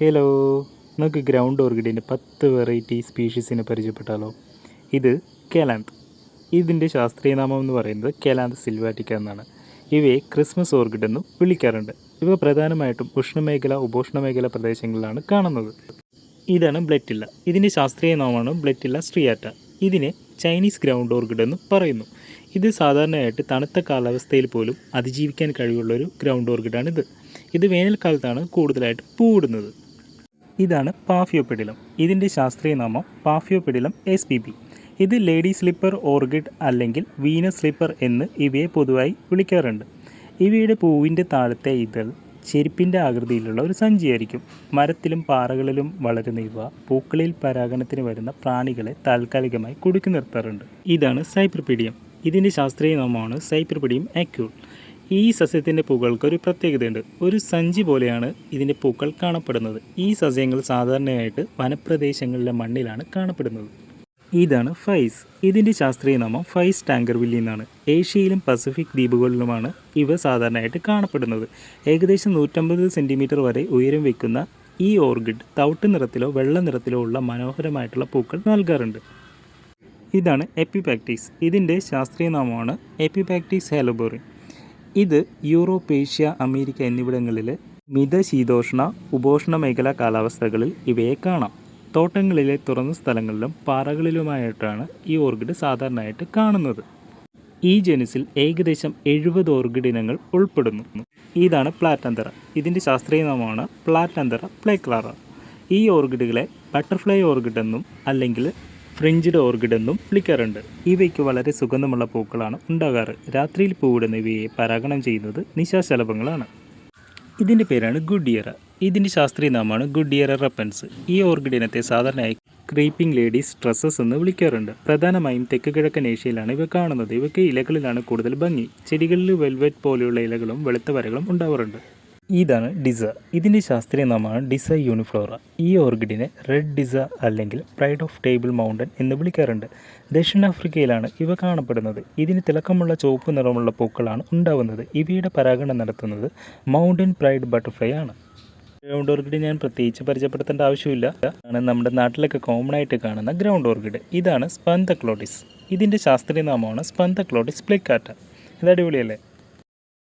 Hello നമുക്ക് ground ഓർക്കിഡിന്റെ പത്ത് variety സ്പീഷീസിനെ പരിചയപ്പെട്ടാലോ? ഇത് കെലാന്ത് ഇതിന്റെ ശാസ്ത്രീയ നാമം എന്ന് പറയുന്നത് കെലാന്ത് സിൽവാറ്റിക്ക എന്നാണ്. ഇവയെ ക്രിസ്മസ് ഓർക്കിഡ് എന്നും വിളിക്കാറുണ്ട്. ഇവ പ്രധാനമായിട്ടും ഉഷ്ണമേഖല ഉപോഷ്ണമേഖല പ്രദേശങ്ങളിലാണ് കാണുന്നത്. ഇതാണ് ബ്ലെറ്റില്ല ഇതിന്റെ ശാസ്ത്രീയ നാമമാണ് ബ്ലെറ്റില്ല സ്ട്രിയാറ്റ ഇതിനെ ചൈനീസ് ഗ്രൗണ്ട് ഓർക്കിഡ് എന്നും പറയുന്നു. ഇത് സാധാരണയായിട്ട് തണുത്ത കാലാവസ്ഥയിൽ പോലും അതിജീവിക്കാൻ കഴിവുള്ള ഒരു ഗ്രൗണ്ട് ഓർക്കിഡാണിത് ഇത് വേനൽക്കാലത്താണ് കൂടുതലായിട്ട് പൂവിടുന്നത്. ഇതാണ് പാഫിയോപെഡിലം. ഇതിന്റെ ശാസ്ത്രീയ നാമം പാഫിയോപെഡിലം എസ് പി ബി ഇത് ലേഡി സ്ലിപ്പർ ഓർഗിഡ് അല്ലെങ്കിൽ വീന സ്ലിപ്പർ എന്ന് ഇവയെ പൊതുവായി വിളിക്കാറുണ്ട്. ഇവയുടെ പൂവിന്റെ താഴത്തെ ഇതൾ ചെരുപ്പിന്റെ ആകൃതിയിലുള്ള ഒരു സഞ്ചിയായിരിക്കും. മരത്തിലും പാറകളിലും വളരുന്ന ഇവ പൂക്കളിൽ പരാഗണത്തിന് വരുന്ന പ്രാണികളെ താൽക്കാലികമായി കുടുക്കി നിർത്താറുണ്ട്. ഇതാണ് സൈപ്രപീഡിയം. ഇതിന്റെ ശാസ്ത്രീയ നാമമാണ് സൈപ്രപീഡിയം ആക്യൂൾ. ഈ സസ്യത്തിന്റെ പൂക്കൾക്ക് ഒരു പ്രത്യേകതയുണ്ട്. ഒരു സഞ്ചി പോലെയാണ് ഇതിന്റെ പൂക്കൾ കാണപ്പെടുന്നത്. ഈ സസ്യങ്ങൾ സാധാരണയായിട്ട് വനപ്രദേശങ്ങളിലെ മണ്ണിലാണ് കാണപ്പെടുന്നത്. ഇതാണ് ഫൈസ്. ഇതിന്റെ ശാസ്ത്രീയ നാമം ഫൈസ് ടാങ്കർ വില്ലി എന്നാണ്. ഏഷ്യയിലും പസഫിക് ദ്വീപുകളിലുമാണ് ഇവ സാധാരണയായിട്ട് കാണപ്പെടുന്നത്. ഏകദേശം നൂറ്റമ്പത് സെന്റിമീറ്റർ വരെ ഉയരം വയ്ക്കുന്ന ഈ ഓർഗിഡ് തവിട്ട് നിറത്തിലോ വെള്ള നിറത്തിലോ ഉള്ള മനോഹരമായിട്ടുള്ള പൂക്കൾ നൽകാറുണ്ട്. ഇതാണ് എപ്പിപാക്ടീസ്. ഇതിന്റെ ശാസ്ത്രീയ നാമമാണ് എപ്പിപാക്ടീസ് ഹാലോബോറിൻ. ഇത് യൂറോപ്പ് ഏഷ്യ അമേരിക്ക എന്നിവിടങ്ങളിലെ മിതശീതോഷ്ണ ഉപോഷ്ണ മേഖലാ കാലാവസ്ഥകളിൽ ഇവയെ കാണാം. തോട്ടങ്ങളിലെ തുറന്ന സ്ഥലങ്ങളിലും പാറകളിലുമായിട്ടാണ് ഈ ഓർക്കിഡ് സാധാരണയായിട്ട് കാണുന്നത്. ഈ ജനുസിൽ ഏകദേശം എഴുപത് ഓർക്കിഡ് ഇനങ്ങൾ ഉൾപ്പെടുന്നു. ഇതാണ് പ്ലാറ്റന്തറ ഇതിന്റെ ശാസ്ത്രീയ നാമമാണ് പ്ലാറ്റന്തറ പ്ലേക്ലാറ. ഈ ഓർക്കിഡുകളെ ബട്ടർഫ്ലൈ ഓർക്കിഡ് എന്നും അല്ലെങ്കിൽ ഫ്രിഞ്ചിഡ് ഓർക്കിഡ് എന്നും വിളിക്കാറുണ്ട്. ഇവയ്ക്ക് വളരെ സുഗന്ധമുള്ള പൂക്കളാണ് ഉണ്ടാകാറ്. രാത്രിയിൽ പൂവിടുന്ന ഇവയെ പരാഗണം ചെയ്യുന്നത് നിശാശലഭങ്ങളാണ്. ഇതിന്റെ പേരാണ് ഗുഡിയറ. ഇതിന്റെ ശാസ്ത്രീയ നാമമാണ് ഗുഡിയറ റപ്പൻസ്. ഈ ഓർക്കിഡ് ഇനത്തെ സാധാരണയായി ക്രീപ്പിംഗ് ലേഡീസ് ഡ്രസ്സസ് എന്ന് വിളിക്കാറുണ്ട്. പ്രധാനമായും തെക്ക് കിഴക്കൻ ഏഷ്യയിലാണ് ഇവ കാണുന്നത്. ഇവയ്ക്ക് ഇലകളിലാണ് കൂടുതൽ ഭംഗി. ചെടികളിൽ വെൽവെറ്റ് പോലെയുള്ള ഇലകളും വെളുത്ത വരകളും ഉണ്ടാവാറുണ്ട്. ഇതാണ് ഡിസ. ഇതിന്റെ ശാസ്ത്രീയ നാമമാണ് ഡിസ യൂണിഫ്ലോറ. ഈ ഓർക്കിഡിനെ റെഡ് ഡിസ അല്ലെങ്കിൽ പ്രൈഡ് ഓഫ് ടേബിൾ മൗണ്ടൻ എന്ന് വിളിക്കാറുണ്ട്. ദക്ഷിണാഫ്രിക്കയിലാണ് ഇവ കാണപ്പെടുന്നത്. ഇതിന് തിളക്കമുള്ള ചുവപ്പ് നിറമുള്ള പൂക്കളാണ് ഉണ്ടാവുന്നത്. ഇവയുടെ പരാഗണം നടത്തുന്നത് മൗണ്ടൻ പ്രൈഡ് ബട്ടർഫ്ലൈ ആണ്. ഗ്രൗണ്ട് ഓർക്കിഡ് ഞാൻ പ്രത്യേകിച്ച് പരിചയപ്പെടുത്തേണ്ട ആവശ്യമില്ല. ആണ് നമ്മുടെ നാട്ടിലൊക്കെ കോമൺ ആയിട്ട് കാണുന്ന ഗ്രൗണ്ട് ഓർക്കിഡ്. ഇതാണ് സ്പന്തക്ലോട്ടിസ്. ഇതിന്റെ ശാസ്ത്രീയ നാമമാണ് സ്പന്തക്ലോട്ടിസ് പ്ലിക്കാറ്റ. ഇത് അടിപൊളിയല്ലേ?